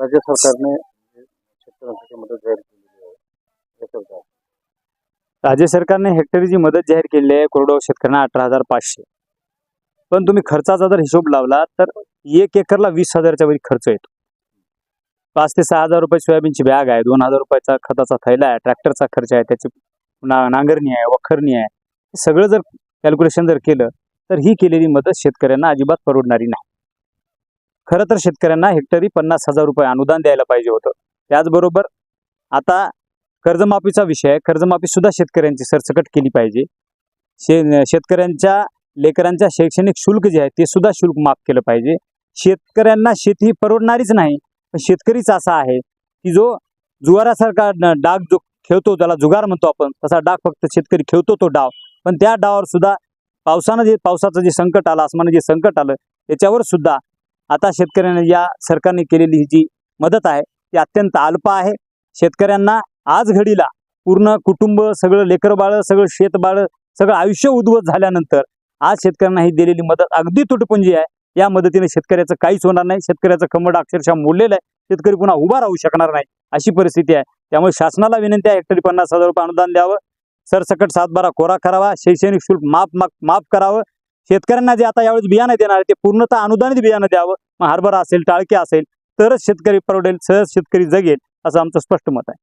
राज्य सरकारने शेतकऱ्यांसाठी मदत जाहीर केलेली आहे. राज्य सरकारने हेक्टरीची मदत जाहीर केली आहे कोरडवाहू शेतकऱ्यांना अठरा हजार पाचशे. पण तुम्ही खर्चाचा जर हिशोब लावला तर एक एकरला वीस हजारच्या वरी खर्च येतो. पाच ते सहा हजार रुपये सोयाबीनची बॅग आहे दोन हजार रुपयाचा खताचा थैला आहे ट्रॅक्टरचा खर्च आहे त्याची ना नांगरणी आहे वखरणी आहे. हे सगळं जर कॅल्क्युलेशन जर केलं तर ही केलेली मदत शेतकऱ्यांना अजिबात परवडणारी नाही. खरं तर शेतकऱ्यांना हेक्टरी पन्नास हजार रुपये अनुदान द्यायला पाहिजे होतं. त्याचबरोबर आता कर्जमाफीचा विषय आहे कर्जमाफी सुद्धा शेतकऱ्यांची सरसकट केली पाहिजे. शे शेतकऱ्यांच्या लेकरांच्या शैक्षणिक शुल्क जे आहे ते सुद्धा शुल्क माफ केलं पाहिजे. शेतकऱ्यांना शेती ही परवडणारीच नाही पण शेतकरीच असा आहे की जो जुगारासारखा डाग जो खेळतो त्याला जुगार म्हणतो आपण तसा डाग फक्त शेतकरी खेळतो तो डाव. पण त्या डावावर सुद्धा पावसानं जे पावसाचं जे संकट आलं आसमानं जे संकट आलं त्याच्यावर सुद्धा आता शेतकऱ्यांना या सरकारने केलेली ही जी मदत आहे ती अत्यंत अल्प आहे. शेतकऱ्यांना आज घडीला पूर्ण कुटुंब सगळं लेकर बाळ सगळं शेतबाळ सगळं आयुष्य उद्ध्वस्त झाल्यानंतर आज शेतकऱ्यांना ही दिलेली मदत अगदी तुटपुंजी आहे. या मदतीने शेतकऱ्याचं काहीच होणार नाही. शेतकऱ्याचं कमड अक्षरशः मोडलेलं आहे. शेतकरी पुन्हा उभा राहू शकणार नाही अशी परिस्थिती आहे. त्यामुळे शासनाला विनंती आहे हेक्टरी पन्नास हजार रुपये अनुदान द्यावं. सरसकट सातबारा कोरा करावा. शैक्षणिक शुल्क माफ माफ माफ करावं. शेतकऱ्यांना जे आता यावेळेस बियाणं देणार ते पूर्णतः अनुदानित बियाणं द्यावं. मग हरभरा असेल टाळके असेल तरच शेतकरी परवडेल सहज शेतकरी जगेल असं आमचं स्पष्ट मत आहे.